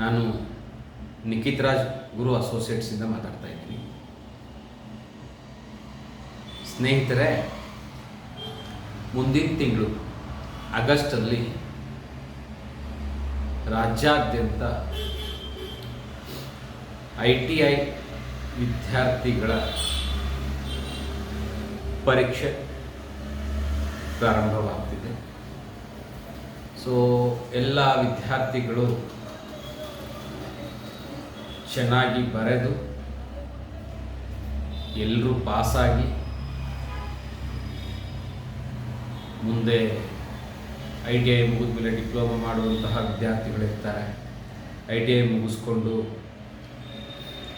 ನಾನು ನಿಖಿತ್ ರಾಜ್ ಗುರು ಅಸೋಸಿಯೇಟ್ಸಿಂದ ಮಾತಾಡ್ತಾ ಇದ್ದೀನಿ. ಸ್ನೇಹಿತರೆ, ಮುಂದಿನ ತಿಂಗಳು ಆಗಸ್ಟಲ್ಲಿ ರಾಜ್ಯಾದ್ಯಂತ ಐ ಟಿ ಐ ವಿದ್ಯಾರ್ಥಿಗಳ ಪರೀಕ್ಷೆ ಪ್ರಾರಂಭವಾಗ್ತಿದೆ. ಸೊ ಎಲ್ಲ ವಿದ್ಯಾರ್ಥಿಗಳು ಚೆನ್ನಾಗಿ ಬರೆದು ಎಲ್ಲರೂ ಪಾಸಾಗಿ ಮುಂದೆ ಐ ಟಿ ಐ ಮುಗಿದ ಮೇಲೆ ಡಿಪ್ಲೊಮಾ ಮಾಡುವಂತಹ ವಿದ್ಯಾರ್ಥಿಗಳಿರ್ತಾರೆ. ಐ ಟಿ ಐ ಮುಗಿಸ್ಕೊಂಡು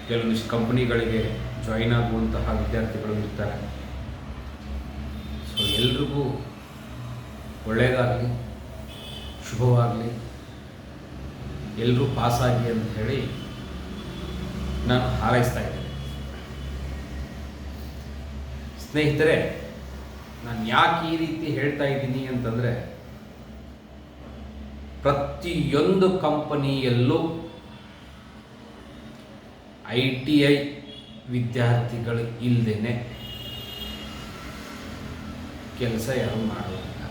ಕೆಲವೊಂದಿಷ್ಟು ಕಂಪ್ನಿಗಳಿಗೆ ಜಾಯಿನ್ ಆಗುವಂತಹ ವಿದ್ಯಾರ್ಥಿಗಳು ಇರ್ತಾರೆ. ಸೊ ಎಲ್ರಿಗೂ ಒಳ್ಳೆಯದಾಗಲಿ ಶುಭವಾಗಲಿ ಎಲ್ಲರೂ ಪಾಸಾಗಿ ಅಂತ ಹೇಳಿ ನಾನು ಹಾರೈಸ್ತಾ ಇದ್ದೇನೆ. ಸ್ನೇಹಿತರೆ, ನಾನು ಯಾಕೆ ಈ ರೀತಿ ಹೇಳ್ತಾ ಇದ್ದೀನಿ ಅಂತಂದರೆ, ಪ್ರತಿಯೊಂದು ಕಂಪನಿಯಲ್ಲೂ ಐ ಟಿ ಐ ವಿದ್ಯಾರ್ಥಿಗಳು ಇಲ್ಲದೇನೆ ಕೆಲಸ ಯಾರು ಮಾಡೋದಿಲ್ಲ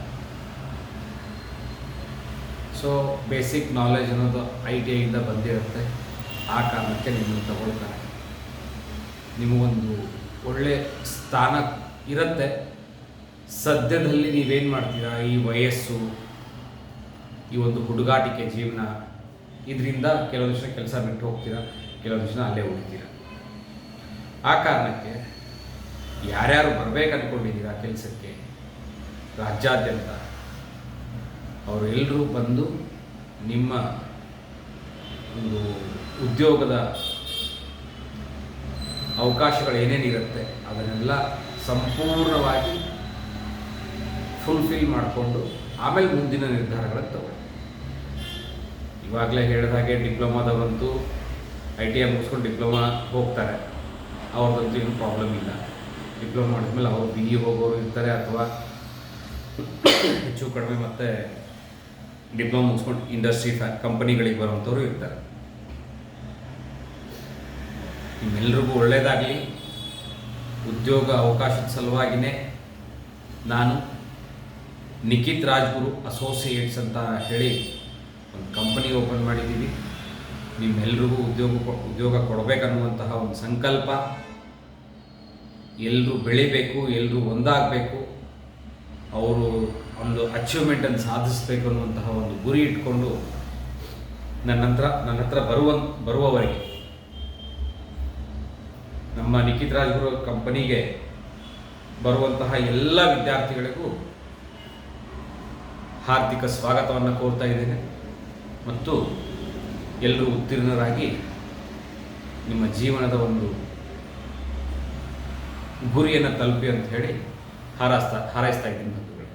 ಸೊ ಬೇಸಿಕ್ ನಾಲೆಜ್ ಅನ್ನೋದು ಐ ಟಿ ಐಯಿಂದ ಬಂದಿರುತ್ತೆ. ಆ ಕಾರಣಕ್ಕೆ ನಿಮ್ಮನ್ನು ತಗೊಳ್ತಾರೆ. ನಿಮಗೊಂದು ಒಳ್ಳೆ ಸ್ಥಾನ ಇರುತ್ತೆ. ಸದ್ಯದಲ್ಲಿ ನೀವೇನು ಮಾಡ್ತೀರಾ ಈ ವಯಸ್ಸು, ಈ ಒಂದು ಹುಡುಗಾಟಿಕೆ ಜೀವನ, ಇದರಿಂದ ಕೆಲವೊಂದು ದಿವಸ ಕೆಲಸ ಬಿಟ್ಟು ಹೋಗ್ತೀರಾ, ಕೆಲವೊಂದು ದಿವಸ ಅಲ್ಲೇ ಉಳಿತೀರ? ಆ ಕಾರಣಕ್ಕೆ ಯಾರ್ಯಾರು ಬರಬೇಕು ಅಂದ್ಕೊಂಡಿದ್ದೀರಾ ಕೆಲಸಕ್ಕೆ, ರಾಜ್ಯಾದ್ಯಂತ ಅವರೆಲ್ಲರೂ ಬಂದು ನಿಮ್ಮ ಒಂದು ಉದ್ಯೋಗದ ಅವಕಾಶಗಳು ಏನೇನಿರುತ್ತೆ ಅದನ್ನೆಲ್ಲ ಸಂಪೂರ್ಣವಾಗಿ ಫುಲ್ಫಿಲ್ ಮಾಡಿಕೊಂಡು ಆಮೇಲೆ ಮುಂದಿನ ನಿರ್ಧಾರಗಳನ್ನು ತಗೊಳ್ಳಿ. ಇವಾಗಲೇ ಹೇಳಿದ ಹಾಗೆ ಡಿಪ್ಲೊಮಾದವರಂತೂ ಐ ಟಿ ಐ ಮುಗಿಸ್ಕೊಂಡು ಡಿಪ್ಲೊಮಾ ಹೋಗ್ತಾರೆ. ಅವ್ರದ್ದಂತೂ ಏನು ಪ್ರಾಬ್ಲಮ್ ಇಲ್ಲ. ಡಿಪ್ಲೊಮಾ ಮಾಡಿದ್ಮೇಲೆ ಅವರು ಬಿ ಇ ಹೋಗೋರು ಇರ್ತಾರೆ ಅಥವಾ ಹೆಚ್ಚು ಕಡಿಮೆ ಮತ್ತು ಡಿಪ್ಲೊಮಾ ಮುಗಿಸ್ಕೊಂಡು ಇಂಡಸ್ಟ್ರಿ ಕಂಪನಿಗಳಿಗೆ ಬರುವಂಥವ್ರು ಇರ್ತಾರೆ. ನಿಮ್ಮೆಲ್ರಿಗೂ ಒಳ್ಳೆಯದಾಗಲಿ ಉದ್ಯೋಗ ಅವಕಾಶದ ಸಲುವಾಗಿಯೇ ನಾನು ನಿಖಿತ್ ರಾಜ್ಗುರು ಅಸೋಸಿಯೇಟ್ಸ್ ಅಂತ ಹೇಳಿ ಒಂದು ಕಂಪನಿ ಓಪನ್ ಮಾಡಿದ್ದೀವಿ. ನಿಮ್ಮೆಲ್ರಿಗೂ ಉದ್ಯೋಗ ಉದ್ಯೋಗ ಕೊಡಬೇಕನ್ನುವಂತಹ ಒಂದು ಸಂಕಲ್ಪ. ಎಲ್ಲರೂ ಬೆಳಿಬೇಕು ಎಲ್ಲರೂ ಒಂದಾಗಬೇಕು. ಅವರು ಒಂದು ಅಚೀವ್ಮೆಂಟನ್ನು ಸಾಧಿಸಬೇಕು ಅನ್ನುವಂತಹ ಒಂದು ಗುರಿ ಇಟ್ಕೊಂಡು ನನ್ನ ಹತ್ರ ನನ್ನ ಹತ್ರ ಬರುವ ಬರುವವರೆಗೆ ನಮ್ಮ ನಿಖಿತ್ ರಾಜ್ಗುರು ಕಂಪನಿಗೆ ಬರುವಂತಹ ಎಲ್ಲ ವಿದ್ಯಾರ್ಥಿಗಳಿಗೂ ಹಾರ್ದಿಕ ಸ್ವಾಗತವನ್ನು ಕೋರ್ತಾ ಇದ್ದೇನೆ. ಮತ್ತು ಎಲ್ಲರೂ ಉತ್ತೀರ್ಣರಾಗಿ ನಿಮ್ಮ ಜೀವನದ ಒಂದು ಗುರಿಯನ್ನು ತಲುಪಿ ಅಂತ ಹೇಳಿ ಹಾರೈಸ್ತಾ ಹಾರೈಸ್ತಾ ಇದ್ದೀನಿ ನಮಸ್ಕಾರ